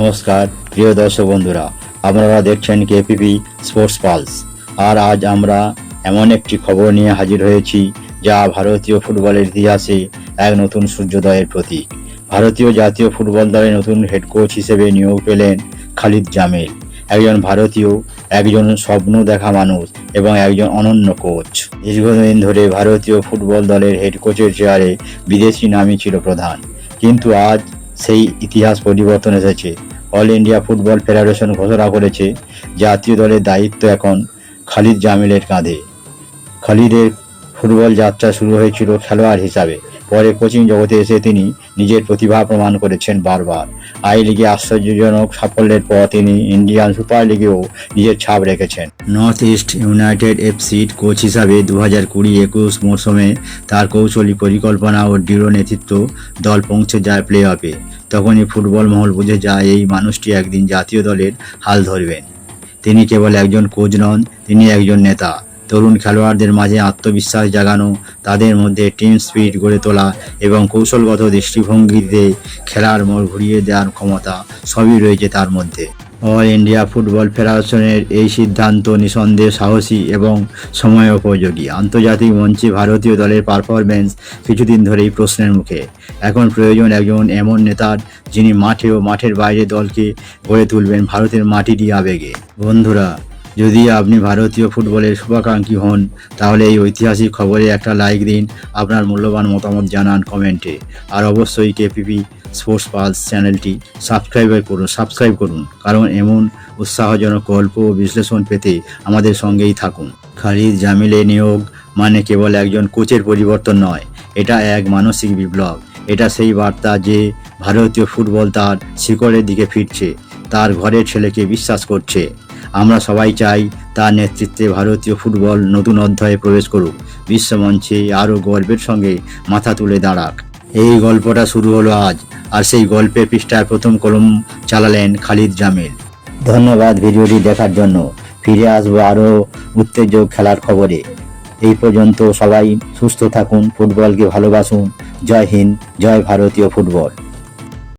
নমস্কার, প্রিয় দর্শক বন্ধুরা, আপনারা দেখছেন কেপিপি স্পোর্টস পালস। আর আজ আমরা এমন একটি খবর নিয়ে হাজির হয়েছি, যা ভারতীয় ফুটবলের ইতিহাসে এক নতুন সূর্যোদয়ের প্রতীক। ভারতীয় জাতীয় ফুটবল দলের নতুন হেড কোচ হিসেবে নিয়োগ পেলেন খালিদ জামিল, একজন ভারতীয়, একজন স্বপ্ন দেখা মানুষ এবং একজন অনন্য কোচ দীর্ঘদিন ধরে ভারতীয় ফুটবল দলের হেড কোচের চেয়ারে বিদেশি নামই ছিল প্রধান। কিন্তু আজ সেই ইতিহাস পরিবর্তন এসেছে। অল ইন্ডিয়া ফুটবল ফেডারেশন ঘোষণা করেছে, জাতীয় দলের দায়িত্ব এখন খালিদ জামিলের কাঁধে। খালিদের ফুটবল যাত্রা শুরু হয়েছিল খেলোয়াড় হিসাবে। পরে কোচিং জগতে এসে তিনি নিজের প্রতিভা প্রমাণ করেছেন বারবার। আই লিগে আশ্চর্যজনক সাফল্যের পর তিনি ইন্ডিয়ান সুপার লিগেও নিজের ছাপ রেখেছেন। নর্থ ইস্ট ইউনাইটেড এফসির কোচ হিসাবে দু হাজার কুড়ি একুশ মৌসুমে তার কৌশলী পরিকল্পনা ও দৃঢ় নেতৃত্ব দল পৌঁছে যায় প্লে অফে তখনই ফুটবল মহল বুঝে যায় এই মানুষটি একদিন জাতীয় দলের হাল ধরবেন। তিনি কেবল একজন কোচ নন, তিনি একজন নেতা। তরুণ খেলোয়াড়দের মাঝে আত্মবিশ্বাস জাগানো, তাদের মধ্যে টিম স্পিরিট গড়ে তোলা এবং কৌশলগত দৃষ্টিভঙ্গিতে খেলার মোড় ঘুরিয়ে দেওয়ার ক্ষমতা সবই রয়েছে তার মধ্যে। অল ইন্ডিয়া ফুটবল ফেডারেশনের এই সিদ্ধান্ত নিঃসন্দেহে সাহসী এবং সময় উপযোগী। আন্তর্জাতিক মঞ্চে ভারতীয় দলের পারফরমেন্স কিছুদিন ধরেই প্রশ্নের মুখে। এখন প্রয়োজন একজন এমন নেতার, যিনি মাঠে ও মাঠের বাইরে দলকে গড়ে তুলবেন ভারতের মাটিরই আবেগে। বন্ধুরা যদি আপনি ভারতীয় ফুটবলের শুভাকাঙ্ক্ষী হন, তাহলে এই ঐতিহাসিক খবরে একটা লাইক দিন, আপনার মূল্যবান মতামত জানান কমেন্টে আর অবশ্যই কেপিপি স্পোর্টস পালস চ্যানেলটি সাবস্ক্রাইব করুন সাবস্ক্রাইব করুন, কারণ এমন উৎসাহজনক গল্প ও বিশ্লেষণ পেতে আমাদের সঙ্গেই থাকুন। খালিদ জামিলে নিয়োগ মানে কেবল একজন কোচের পরিবর্তন নয়, এটা এক মানসিক বিপ্লব। এটা সেই বার্তা যে ভারতীয় ফুটবল তার শিকড়ের দিকে ফিরছে, তার ঘরের ছেলেকে বিশ্বাস করছে। আমরা সবাই চাই তার নেতৃত্বে ভারতীয় ফুটবল নতুন অধ্যায়ে প্রবেশ করুক। বিশ্বমঞ্চে আরও গর্বের সঙ্গে মাথা তুলে দাঁড়াক। এই গল্পটা শুরু হলো আজ, আর সেই গল্পের পৃষ্ঠার প্রথম কলম চালালেন খালিদ জামিল। ধন্যবাদ ভিডিওটি দেখার জন্য। ফিরে আসব আরও উত্তেজক খেলার খবরে। এই পর্যন্ত সবাই সুস্থ থাকুন, ফুটবলকে ভালোবাসুন। জয় হিন্দ, জয় ভারতীয় ফুটবল।